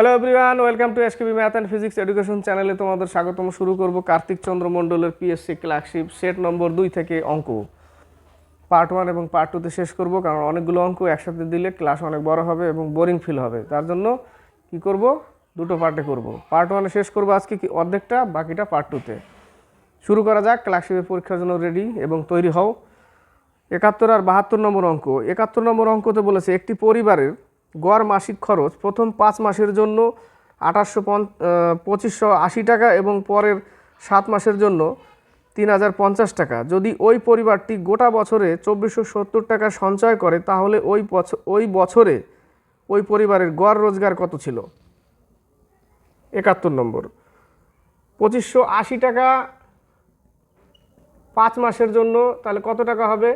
Hello everyone welcome to SKB math and physics education চ্যানেলে তোমাদের স্বাগতম। শুরু করব কার্তিক চন্দ্র মণ্ডলের পিএসসি ক্লার্কশিপ সেট নম্বর দুই থেকে অঙ্ক। পার্ট ওয়ান এবং পার্ট টুতে শেষ করব, কারণ অনেকগুলো অঙ্ক একসাথে দিলে ক্লাস অনেক বড় হবে এবং বোরিং ফিল হবে। তার জন্য কি করব? দুটো পার্টে করব। পার্ট ওয়ানে শেষ করব আজকে কি অর্ধেকটা, বাকিটা পার্ট টুতে শুরু করা যাক ক্লার্কশিপের পরীক্ষার জন্য রেডি এবং তৈরি হও। একাত্তর আর বাহাত্তর নম্বর অঙ্ক। একাত্তর নম্বর অঙ্কতে বলেছে, একটি পরিবারের গড় মাসিক খরচ। প্রথম পাঁচ মাসের জন্য আঠাশশো পঞ্চ পঁচিশশো আশি টাকা এবং পরের সাত মাসের জন্য তিন হাজার পঞ্চাশ টাকা। যদি ওই পরিবারটি গোটা বছরে চব্বিশশো সত্তর টাকা সঞ্চয় করে, তাহলে ওই বছর ওই বছরে ওই পরিবারের গড় রোজগার কত ছিল? একাত্তর নম্বর। পঁচিশশো আশি টাকা পাঁচ মাসের জন্য, তাহলে কত টাকা হবে?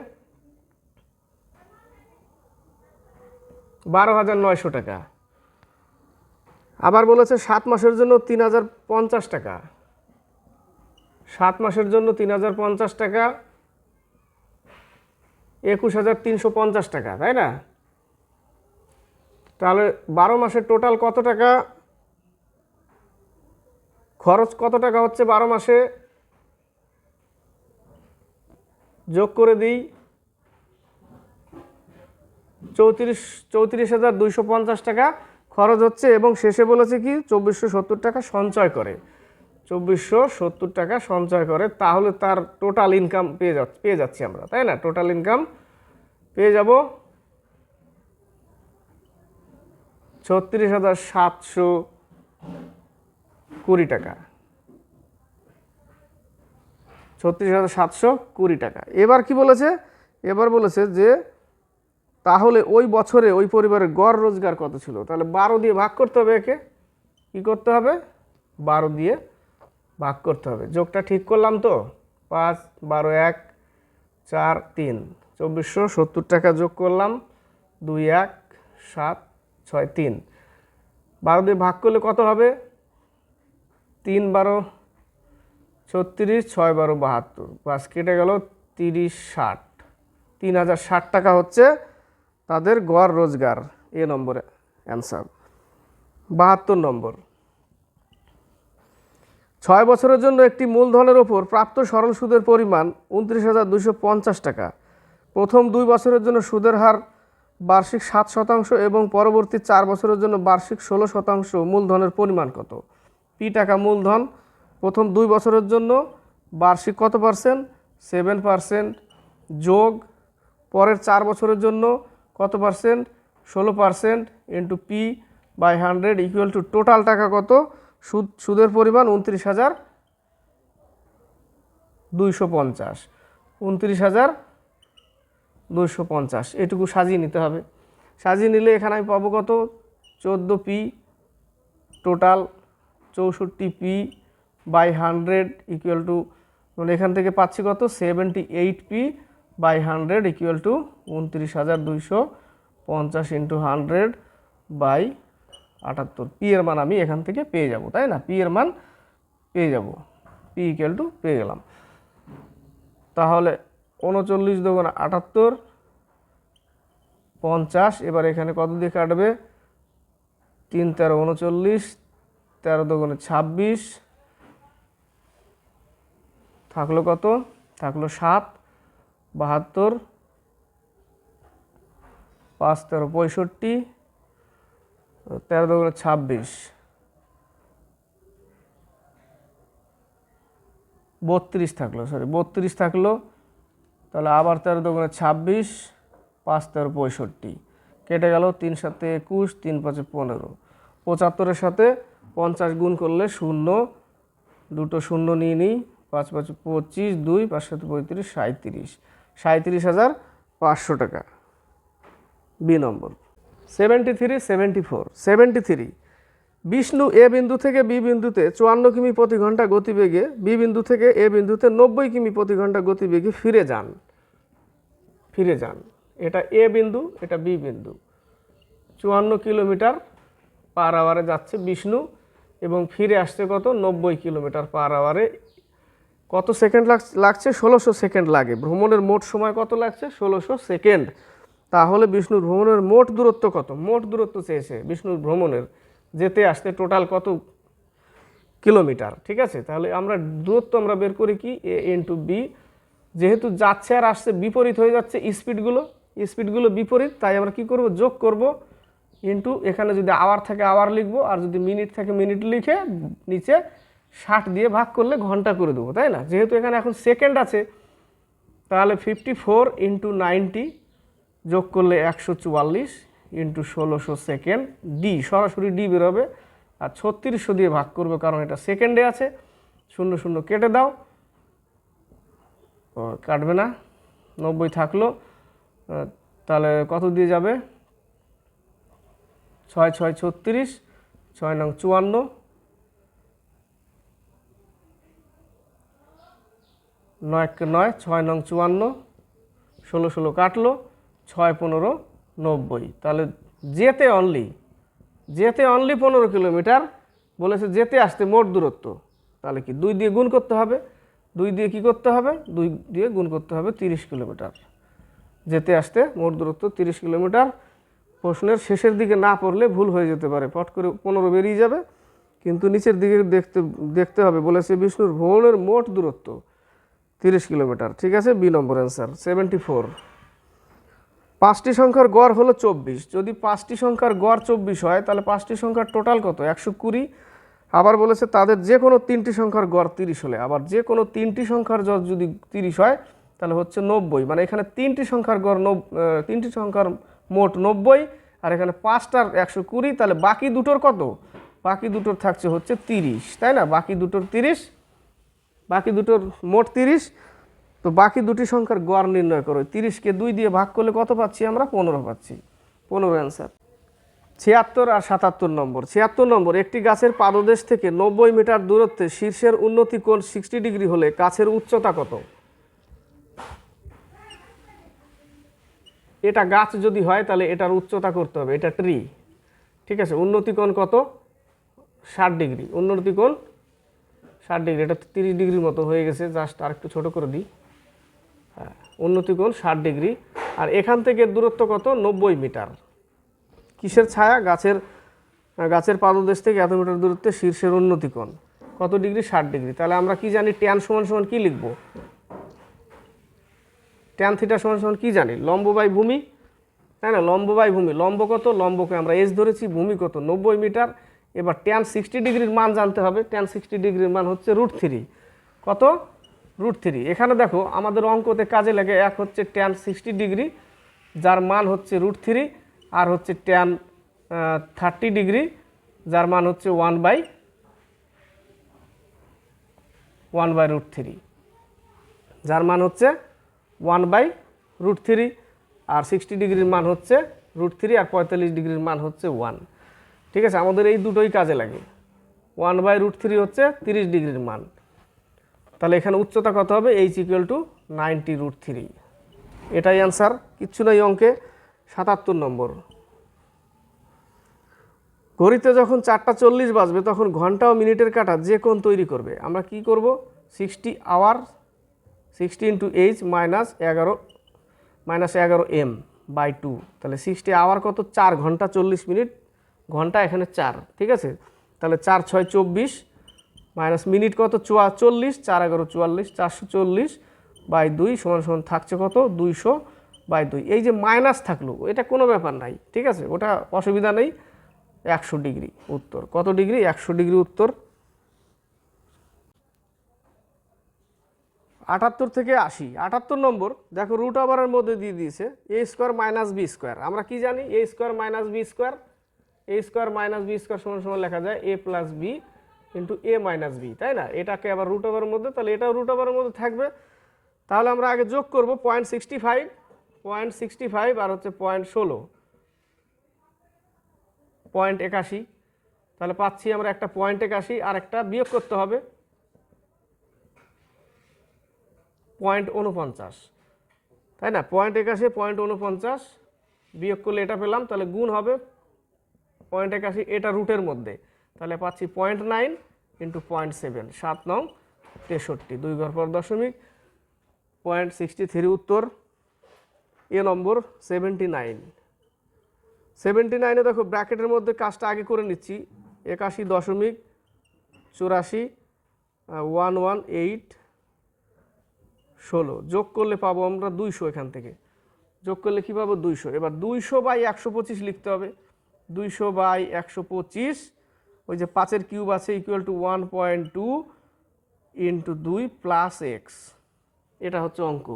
বারো হাজার নয়শো টাকা। আবার বলেছে সাত মাসের জন্য তিন হাজার পঞ্চাশ টাকা। সাত মাসের জন্য তিন হাজার পঞ্চাশ টাকা, একুশ হাজার তিনশো পঞ্চাশ টাকা, তাই না? তাহলে বারো মাসের টোটাল কত টাকা? খরচ কত টাকা হচ্ছে বারো মাসে? যোগ করে দিই চৌত্রিশ চৌত্রিশ হাজার দুইশো পঞ্চাশ টাকা খরচ হচ্ছে এবং শেষে বলেছে কি, চব্বিশশো সত্তর টাকা সঞ্চয় করে। চব্বিশশো সত্তর টাকা সঞ্চয় করে, তাহলে তার টোটাল ইনকাম পেয়ে যাচ্ছে পেয়ে যাচ্ছি আমরা, তাই না? টোটাল ইনকাম পেয়ে যাব ছত্রিশ হাজার সাতশো কুড়ি টাকা। ছত্রিশ হাজার সাতশো কুড়ি টাকা। এবার কি বলেছে? এবার বলেছে যে তাহলে ওই বছরে ওই পরিবারের গড় রোজগার কত ছিল? তাহলে বারো দিয়ে ভাগ করতে হবে একে। কী করতে হবে? বারো দিয়ে ভাগ করতে হবে। যোগটা ঠিক করলাম তো? পাঁচ, বারো, এক, চার, তিন। চব্বিশশো সত্তর টাকা যোগ করলাম। দুই, এক, সাত, ছয়, তিন। বারো দিয়ে ভাগ করলে কত হবে? তিন, বারো, ছত্রিশ, ছয়, বারো, বাহাত্তর। বাস কেটে গেল তিরিশ, ষাট। তিন হাজার ষাট টাকা হচ্ছে তাদের গড় রোজগার, এ নম্বরে অ্যান্সার। বাহাত্তর নম্বর। ছয় বছরের জন্য একটি মূলধনের ওপর প্রাপ্ত সরল সুদের পরিমাণ উনত্রিশ হাজার দুশো পঞ্চাশ টাকা। প্রথম দুই বছরের জন্য সুদের হার বার্ষিক সাত শতাংশ এবং পরবর্তী চার বছরের জন্য বার্ষিক ষোলো শতাংশ মূলধনের পরিমাণ কত? পি টাকা মূলধন, প্রথম দুই বছরের জন্য বার্ষিক কত পার্সেন্ট? Seven percent. যোগ, পরের চার বছরের জন্য কত পার্সেন্ট? ষোলো percent into P by hundred equal to total টাকা কত? সুদ, সুদের পরিমাণ উনত্রিশ হাজার দুইশো পঞ্চাশ। উনত্রিশ হাজার দুইশো পঞ্চাশ। এটুকু সাজিয়ে নিতে হবে। সাজিয়ে নিলে এখানে আমি পাবো কত? চোদ্দ পি টোটাল চৌষট্টি P by hundred equal to মানে এখান থেকে পাচ্ছি কত? Seventy eight P by hundred equal to উনত্রিশ হাজার দুইশো পঞ্চাশ ইন্টু হান্ড্রেড বাই আটাত্তর। পি এর মান আমি এখান থেকে পেয়ে যাব, তাই না? পি এর মান পেয়ে যাব। পি ইকুয়াল টু পেয়ে গেলাম। তাহলে উনচল্লিশ দোকান আটাত্তর, পঞ্চাশ, এবার এখানে কত দিয়ে কাটবে? তিন তেরো উনচল্লিশ, তেরো দোকানে ছাব্বিশ, থাকল কত? থাকল সাত। বাহাত্তর পাঁচ তেরো পঁয়ষট্টি, তেরো দোকানে ছাব্বিশ। বত্রিশ থাকল সরি বত্রিশ থাকল, তাহলে আবার তেরো দোকানে ছাব্বিশ পাঁচ তেরো পঁয়ষট্টি। কেটে গেল তিন সাতে একুশ, তিন পাঁচে পনেরো। পঁচাত্তরের সাথে পঞ্চাশ গুণ করলে শূন্য, দুটো শূন্য নিয়ে নিই, পাঁচ পাঁচ পঁচিশ, দুই, পাঁচ সাথে পঁয়ত্রিশ সাঁত্রিশ সাঁত্রিশ হাজার পাঁচশো টাকা। B number. Seventy three seventy four seventy three Vishnu A বিন্দু থেকে বি বিন্দুতে চুয়ান্ন কিমি প্রতি ঘণ্টা গতিবেগে, বি বিন্দু থেকে এ বিন্দুতে নব্বই কিমি প্রতি ঘণ্টা গতিবেগে ফিরে যান। ফিরে যান। এটা এ বিন্দু, এটা বি বিন্দু। চুয়ান্ন কিলোমিটার পার আওয়ারে যাচ্ছে বিষ্ণু এবং ফিরে আসছে কত? নব্বই কিলোমিটার পার আওয়ারে কত সেকেন্ড লাগছে? ষোলোশো সেকেন্ড লাগে। ভ্রমণের মোট সময় কত লাগছে? ষোলোশো সেকেন্ড। তাহলে বিষ্ণুর ভ্রমণের মোট দূরত্ব কত? মোট দূরত্ব চেয়েছে বিষ্ণুর ভ্রমণের যেতে আসতে টোটাল কত কিলোমিটার? ঠিক আছে? তাহলে আমরা দূরত্ব আমরা বের করি কি? এ এন টু বি যেহেতু যাচ্ছে আর আসছে, বিপরীত হয়ে যাচ্ছে স্পিডগুলো স্পিডগুলো বিপরীত, তাই আমরা কি করব? যোগ করব ইন্টু এখানে যদি আওয়ার থাকে আওয়ার লিখব, আর যদি মিনিট থাকে মিনিট লিখে নিচে ষাট দিয়ে ভাগ করলে ঘণ্টা করে দেবো, তাই না? যেহেতু এখানে এখন সেকেন্ড আছে, তাহলে ফিফটি ফোর ইন্টু নাইনটি যোগ করলে একশো চুয়াল্লিশ ইন্টু ষোলোশো সেকেন্ড ডি সরাসরি ডি বেরোবে, আর ছত্রিশশো দিয়ে ভাগ করবে কারণ এটা সেকেন্ডে আছে, শূন্য শূন্য কেটে দাও। ও, কাটবে না, নব্বই থাকল তাহলে কত দিয়ে যাবে? ছয় ছয়, ছত্রিশ, ছয় নং চুয়ান্ন নয় একে নয় ছয় নং চুয়ান্ন, ষোলো ষোলো কাটলো, ছয় পনেরো নব্বই। তাহলে যেতে অনলি যেতে অনলি পনেরো কিলোমিটার, বলেছে যেতে আসতে মোট দূরত্ব। তাহলে কি দুই দিয়ে গুণ করতে হবে? দুই দিয়ে কি করতে হবে? দুই দিয়ে গুণ করতে হবে তিরিশ কিলোমিটার। যেতে আসতে মোট দূরত্ব তিরিশ কিলোমিটার। প্রশ্নের শেষের দিকে না পড়লে ভুল হয়ে যেতে পারে। পট করে পনেরো বেরিয়ে যাবে। কিন্তু নিচের দিকে দেখতে দেখতে হবে। বলেছে বিষ্ণুর ভ্রমণের মোট দূরত্ব। তিরিশ কিলোমিটার। ঠিক আছে? B number answer seventy four পাঁচটি সংখ্যার গড় হলো চব্বিশ। যদি পাঁচটি সংখ্যার গড় চব্বিশ হয়, তাহলে পাঁচটি সংখ্যার টোটাল কত? একশো কুড়ি। আবার বলেছে তাদের যে কোনো তিনটি সংখ্যার গড় তিরিশ হলে, আবার যে কোনো তিনটি সংখ্যার জ যদি তিরিশ হয়, তাহলে হচ্ছে নব্বই। মানে এখানে তিনটি সংখ্যার গড় নব তিনটি সংখ্যার মোট নব্বই, আর এখানে পাঁচটার একশো কুড়ি, তাহলে বাকি দুটোর কত? বাকি দুটোর থাকছে হচ্ছে তিরিশ, তাই না? বাকি দুটোর তিরিশ বাকি দুটোর মোট তিরিশ। তো বাকি দুটি সংখ্যার গড় নির্ণয় করো। তিরিশকে দুই দিয়ে ভাগ করলে কত পাচ্ছি আমরা? পনেরো পাচ্ছি। পনেরো অ্যান্সার ছিয়াত্তর আর সাতাত্তর নম্বর। ছিয়াত্তর নম্বর, একটি গাছের পাদদেশ থেকে নব্বই মিটার দূরত্বে শীর্ষের উন্নতি কোণ সিক্সটি ডিগ্রি হলে গাছের উচ্চতা কত? এটা গাছ যদি হয় তাহলে এটার উচ্চতা করতে হবে। এটা ট্রি ঠিক আছে? উন্নতি কোণ কত? ষাট ডিগ্রি। উন্নতি কোণ ষাট ডিগ্রি, এটা তিরিশ ডিগ্রির মতো হয়ে গেছে জাস্ট আর একটু ছোটো করে দিই। হ্যাঁ উন্নতি কোণ ষাট ডিগ্রি। আর এখান থেকে দূরত্ব কত? নব্বই মিটার। কিসের ছায়া? গাছের গাছের পাদদেশ থেকে এত মিটার দূরত্বে শীর্ষের উন্নতি কোণ। কত ডিগ্রি? ষাট ডিগ্রি। তাহলে আমরা কি জানি? ট্যান সমান সমান কি লিখব? ট্যান থিটা সমান সমান কি জানি? লম্ব বাই ভূমি। তাই না? লম্ব বাই ভূমি। লম্ব কত? লম্বকে আমরা এস ধরেছি। ভূমি কত? নব্বই মিটার। এবার ট্যান সিক্সটি ডিগ্রির মান জানতে হবে। ট্যান সিক্সটি ডিগ্রির মান হচ্ছে রুট থ্রি কত? রুট থ্রি এখানে দেখো, আমাদের অঙ্কতে কাজে লাগে এক হচ্ছে ট্যান সিক্সটি ডিগ্রি যার মান হচ্ছে রুট থ্রি আর হচ্ছে ট্যান থার্টি ডিগ্রি যার মান হচ্ছে one by one by root three যার মান হচ্ছে ওয়ান বাই রুট থ্রি আর সিক্সটি ডিগ্রির মান হচ্ছে রুট থ্রি আর পঁয়তাল্লিশ ডিগ্রির মান হচ্ছে ওয়ান ঠিক আছে? আমাদের এই দুটোই কাজে লাগে। ওয়ান বাই রুট থ্রি হচ্ছে তিরিশ ডিগ্রির মান। তাহলে এখানে উচ্চতা কত হবে? H equal to ninety root three এটাই অ্যান্সার কিচ্ছু নাই অঙ্কে, সাতাত্তর নম্বর। ঘড়িতে যখন চারটা চল্লিশ বাজবে, তখন ঘণ্টা ও মিনিটের কাটা যে কোন তৈরি করবে। আমরা কি করব? Sixty hour sixty into h minus এগারো মাইনাস এগারো এম বাই টু তাহলে সিক্সটি আওয়ার কত? চার ঘণ্টা চল্লিশ মিনিট। ঘণ্টা এখানে চার, ঠিক আছে? তাহলে চার, ছয়, চব্বিশ, মাইনাস মিনিট কত? চুয়া চল্লিশ, চার, এগারো, চুয়াল্লিশ, চারশো চল্লিশ বাই দুই সমান সমান থাকছে কত? দুইশো বাই দুই। এই যে মাইনাস থাকল, এটা কোনো ব্যাপার নাই, ঠিক আছে? ওটা অসুবিধা নেই, একশো ডিগ্রি উত্তর। কত ডিগ্রি? একশো ডিগ্রি উত্তর। আটাত্তর থেকে আশি। আটাত্তর নম্বর, দেখো রুট ওভারের মধ্যে দিয়ে দিয়েছে a square minus b square আমরা কি জানি? A square minus b square a square minus b square সমান সমান লেখা যায় a plus b into a minus b তাই না? এটাকে আবার রুট ওভারের মধ্যে, তাহলে এটাও রুট ওভারের মধ্যে থাকবে। তাহলে আমরা আগে যোগ করব point sixty five point sixty five আর হচ্ছে পয়েন্ট ষোলো। পয়েন্ট একাশি। তাহলে পাচ্ছি আমরা একটা পয়েন্ট একাশি আর একটা বিয়োগ করতে হবে। পয়েন্ট উনপঞ্চাশ তাই না? পয়েন্ট একাশি পয়েন্ট উনপঞ্চাশ বিয়োগ করলে এটা পেলাম, তাহলে গুণ হবে পয়েন্ট একাশি এটা রুটের মধ্যে। তাহলে পাচ্ছি point nine into point seven সাত নং, তেষট্টি, দুই ঘর দশমিক পয়েন্ট সিক্সটি থ্রি উত্তর, A number seventy nine seventy নাইনে দেখো ব্র্যাকেটের মধ্যে কাজটা আগে করে নিচ্ছি, একাশি দশমিক চুরাশি ওয়ান ওয়ান এইট ষোলো। যোগ করলে পাবো আমরা দুইশো এখান থেকে। যোগ করলে কী পাবো? দুইশো। এবার দুইশো বাই একশো পঁচিশ লিখতে হবে। দুইশো বাই একশো পঁচিশ। ওই যে পাঁচের কিউব আছে equal to one point two into দুই প্লাস এক্স এটা হচ্ছে অঙ্ক।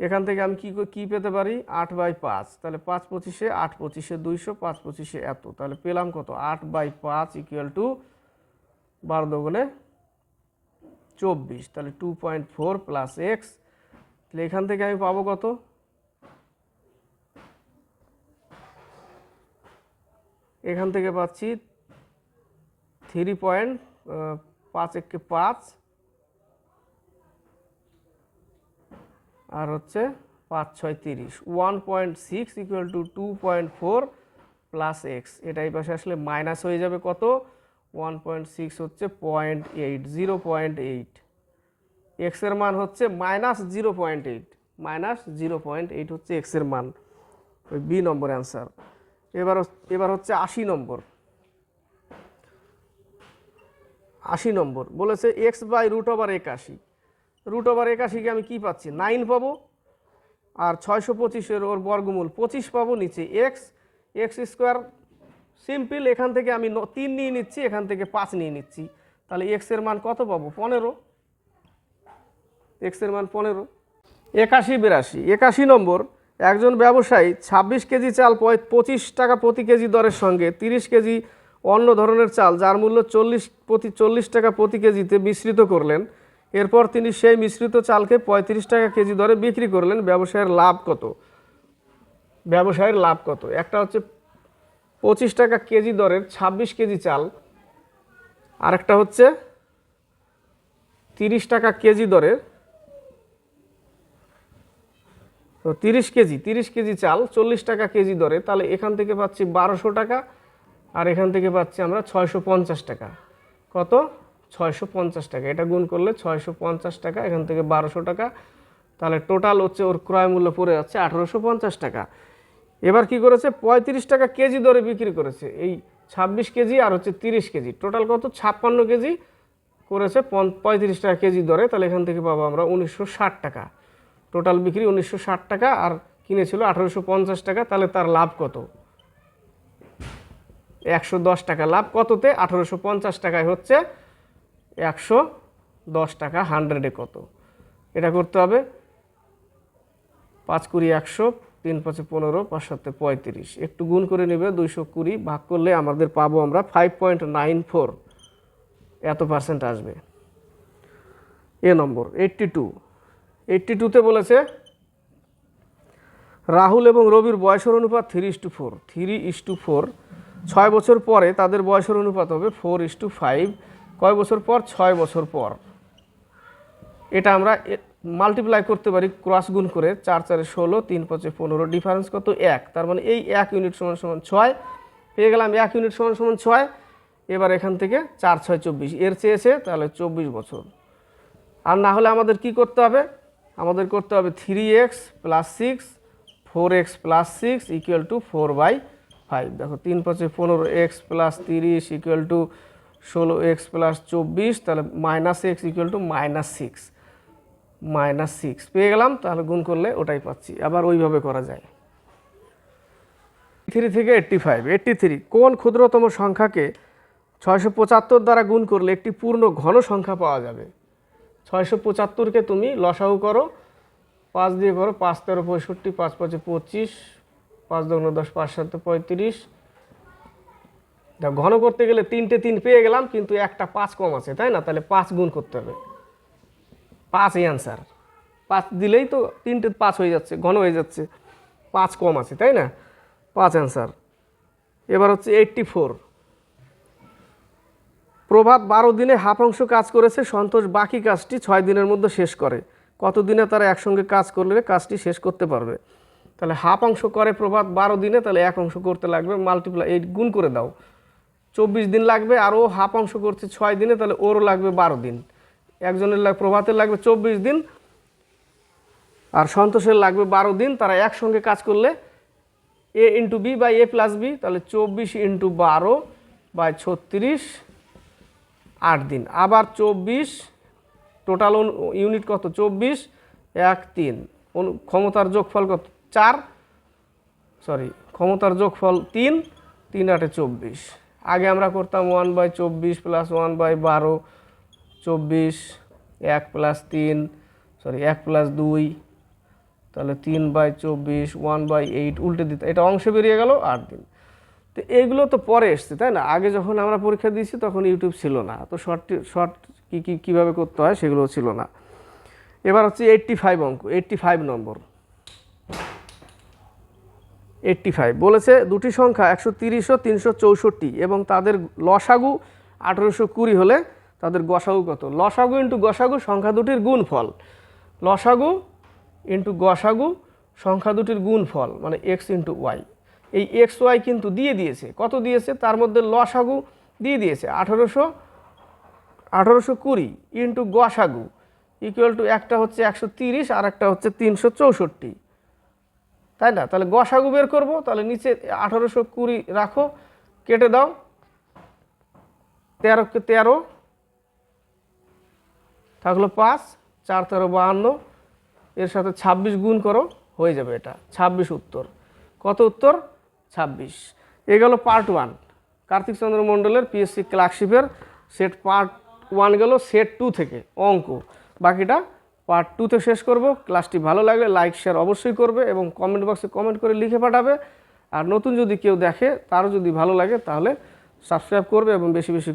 এখান থেকে আমি কী কী পেতে পারি? আট বাই পাঁচ। তাহলে পাঁচ পঁচিশে আট পঁচিশে দুইশো, পাঁচ পঁচিশে এত। তাহলে পেলাম কত? আট বাই পাঁচ ইকুয়াল টু বারো দোগুণে চব্বিশ। তাহলে two point four plus x তাহলে এখান থেকে আমি পাবো কত? এখান থেকে পাচ্ছি থ্রি পয়েন্ট পাঁচ একে পাঁচ, আর হচ্ছে পাঁচ ছয় তিরিশ। One point six equal to two point four plus x এটা এই পাশে আসলে মাইনাস হয়ে যাবে কত? ওয়ান পয়েন্ট সিক্স হচ্ছে point eight zero point eight এক্সের মান হচ্ছে minus zero point eight minus zero point eight হচ্ছে এক্সের মান। ওই বি নম্বর অ্যান্সার এবার এবার হচ্ছে আশি নম্বর। আশি নম্বর। বলেছে এক্স বাই রুট ওভার একাশি। রুট ওভার একাশিকে আমি কি পাচ্ছি? নাইন পাবো। আর ছয়শো পঁচিশের ওর বর্গমূল পঁচিশ পাবো নিচে এক্স এক্স স্কোয়ার সিম্পল এখান থেকে আমি তিন নিয়ে নিচ্ছি, এখান থেকে পাঁচ নিয়ে নিচ্ছি। তাহলে এক্সের মান কত পাবো? পনেরো। এক্সের মান পনেরো। একাশি, বিরাশি। একাশি নম্বর একজন ব্যবসায়ী, ছাব্বিশ কেজি চাল পঁচিশ টাকা প্রতি কেজি দরের সঙ্গে, তিরিশ কেজি অন্য ধরনের চাল, যার মূল্য চল্লিশ প্রতি চল্লিশ টাকা প্রতি কেজিতে মিশ্রিত করলেন। এরপর তিনি সেই মিশ্রিত চালকে পঁয়ত্রিশ টাকা কেজি দরে বিক্রি করলেন। ব্যবসায়ের লাভ কত? ব্যবসায়ের লাভ কত? একটা হচ্ছে পঁচিশ টাকা কেজি দরের ছাব্বিশ কেজি চাল, আরেকটা হচ্ছে তিরিশ টাকা কেজি দরের তো তিরিশ কেজি তিরিশ কেজি চাল চল্লিশ টাকা কেজি দরে, তাহলে এখান থেকে পাচ্ছি বারোশো টাকা, আর এখান থেকে পাচ্ছি আমরা ছয়শো পঞ্চাশ টাকা। কত? ছয়শো পঞ্চাশ টাকা, এটা গুণ করলে ছয়শো পঞ্চাশ টাকা, এখান থেকে বারোশো টাকা, তাহলে টোটাল হচ্ছে ওর ক্রয় মূল্য পড়ে যাচ্ছে আঠেরোশো পঞ্চাশ টাকা। এবার কি করেছে? পঁয়ত্রিশ টাকা কেজি দরে বিক্রি করেছে, এই ছাব্বিশ কেজি আর হচ্ছে তিরিশ কেজি। টোটাল কত? ছাপ্পান্ন কেজি করেছে পঁয়ত্রিশ টাকা কেজি দরে, তাহলে এখান থেকে পাবো আমরা উনিশশো ষাট টাকা। টোটাল বিক্রি উনিশশো ষাট টাকা আর কিনেছিল আঠেরোশো টাকা, তাহলে তার লাভ কত? একশো দশ টাকা লাভ, কততে? আঠেরোশো টাকায় হচ্ছে একশো দশ টাকা হান্ড্রেডে কত? এটা করতে হবে পাঁচ কুড়ি একশো, তিন পাঁচে পনেরো, পাঁচ সাতে পঁয়ত্রিশ। একটু গুণ করে নেবে, দুইশো কুড়ি ভাগ করলে আমাদের পাবো আমরা ফাইভ পয়েন্ট নাইন ফোর এত পার্সেন্ট আসবে। A number eighty two eighty টুতে বলেছে, রাহুল এবং রবির বয়সের অনুপাত three is to four three is to four ছয় বছর পরে তাদের বয়সের অনুপাত হবে ফোর ইস টু ফাইভ কয় বছর পর? ছয় বছর পর। এটা আমরা মাল্টিপ্লাই করতে পারি ক্রস গুণ করে চার চারে ষোলো, তিন পাঁচে পনেরো ডিফারেন্স কত? এক। তার মানে এই এক ইউনিট সমান সমান ছয়, পেয়ে গেলাম এক ইউনিট সমান সমান ছয়, এবার এখান থেকে চার, ছয়, চব্বিশ। এর চেয়েছে তাহলে চব্বিশ বছর। আর না হলে আমাদের কি করতে হবে? আমাদের করতে হবে three x plus six four x plus six equal to four by five দেখো, তিন পাঁচে পনেরো এক্স প্লাস তিরিশ ইকুয়াল টু ষোলো এক্স প্লাস চব্বিশ, তাহলে minus x equal to minus six minus six পেয়ে গেলাম, তাহলে গুণ করলে ওটাই পাচ্ছি। আবার ওইভাবে করা যায়। থ্রি থেকে এইট্টি ফাইভ এইট্টি থ্রি কোন ক্ষুদ্রতম সংখ্যাকে ছয়শো পঁচাত্তর দ্বারা গুণ করলে একটি পূর্ণ ঘন সংখ্যা পাওয়া যাবে? ছয়শো পঁচাত্তরকে তুমি লসাগু করো, পাঁচ দিয়ে করো, পাঁচ তেরো পঁয়ষট্টি, পাঁচ পাঁচে পঁচিশ, পাঁচ দশ দশ, পাঁচ সাতে পঁয়ত্রিশ। ঘন করতে গেলে তিনটে তিন পেয়ে গেলাম, কিন্তু একটা পাঁচ কম আছে, তাই না? তাহলে পাঁচ গুণ করতে হবে। পাঁচ অ্যান্সার পাঁচ দিলেই তো তিনটে পাঁচ হয়ে যাচ্ছে, ঘন হয়ে যাচ্ছে। পাঁচ কম আছে, তাই না? পাঁচ অ্যান্সার এবার হচ্ছে এইট্টি ফোর প্রভাত বারো দিনে হাফ অংশ কাজ করেছে, সন্তোষ বাকি কাজটি ছয় দিনের মধ্যে শেষ করে। কত দিনে তারা একসঙ্গে কাজ করলে কাজটি শেষ করতে পারবে? তাহলে হাফ অংশ করে প্রভাত বারো দিনে, তাহলে এক অংশ করতে লাগবে মাল্টিপ্লাই এইট গুণ করে দাও। চব্বিশ দিন লাগবে আর ও হাফ অংশ করছে ছয় দিনে, তাহলে ওরও লাগবে বারো দিন। একজনের লাগবে প্রভাতের লাগবে চব্বিশ দিন, আর সন্তোষের লাগবে বারো দিন। তারা একসঙ্গে কাজ করলে a into b by a plus b তাহলে চব্বিশ ইন্টু বারো বাই ছত্রিশ আট দিন। আবার চব্বিশ টোটাল ইউনিট কত? চব্বিশ, এক, তিন। ক্ষমতার যোগফল কত? চার। সরি ক্ষমতার যোগফল তিন তিন আটে চব্বিশ। আগে আমরা করতাম ওয়ান বাই চব্বিশ প্লাস ওয়ান বাই বারো, চব্বিশ, এক প্লাস তিন সরি এক প্লাস দুই। তাহলে তিন বাই চব্বিশ ওয়ান বাই এইট উল্টে দিতে এটা অংশে বেরিয়ে গেল আট দিন। তো এইগুলো তো পরে এসছে, তাই না? আগে যখন আমরা পরীক্ষা দিয়েছি তখন ইউটিউব ছিল না। তো শর্ট শর্ট কী কী, কীভাবে করতে হয় সেগুলো ছিল না। এবার হচ্ছে এইট্টি ফাইভ অঙ্ক এইট্টি ফাইভ নম্বর। এইট্টি ফাইভ বলেছে দুটি সংখ্যা একশো তিরিশ ও তিনশো চৌষট্টি এবং তাদের লসাগু আঠেরোশো কুড়ি হলে তাদের গসাগু কত? লসাগু ইন্টু গসাগু সংখ্যা দুটির গুণফল। লসাগু ইন্টু গসাগু সংখ্যা দুটির গুণফল মানে এক্স ইন্টু ওয়াই এই এক্স ওয়াই কিন্তু দিয়ে দিয়েছে। কত দিয়েছে? তার মধ্যে লসাগু দিয়ে দিয়েছে। আঠেরোশো, আঠারোশো কুড়ি ইন্টু গসাগু ইকুয়াল টু একটা হচ্ছে একশো তিরিশ আর একটা হচ্ছে তিনশো চৌষট্টি। তাই না? তাহলে গসাগু বের করব। তাহলে নিচে আঠারোশো কুড়ি রাখো, কেটে দাও। তেরোকে তেরো, থাকল পাঁচ, চার তেরো বাহান্ন, এর সাথে ছাব্বিশ গুণ করো, হয়ে যাবে এটা। ছাব্বিশ উত্তর। কত উত্তর? ছাব্বিশ। এ গেল পার্ট ওয়ান কার্তিক চন্দ্র মণ্ডলের পিএসসি ক্লার্কশিপের সেট পার্ট ওয়ান গেল সেট টু থেকে, অঙ্ক। বাকিটা পার্ট টুতে শেষ করব। ক্লাসটি ভালো লাগলে লাইক শেয়ার অবশ্যই করবে এবং কমেন্ট বক্সে কমেন্ট করে লিখে পাঠাবে। আর নতুন যদি কেউ দেখে, তারও যদি ভালো লাগে, তাহলে সাবস্ক্রাইব করবে এবং বেশি বেশি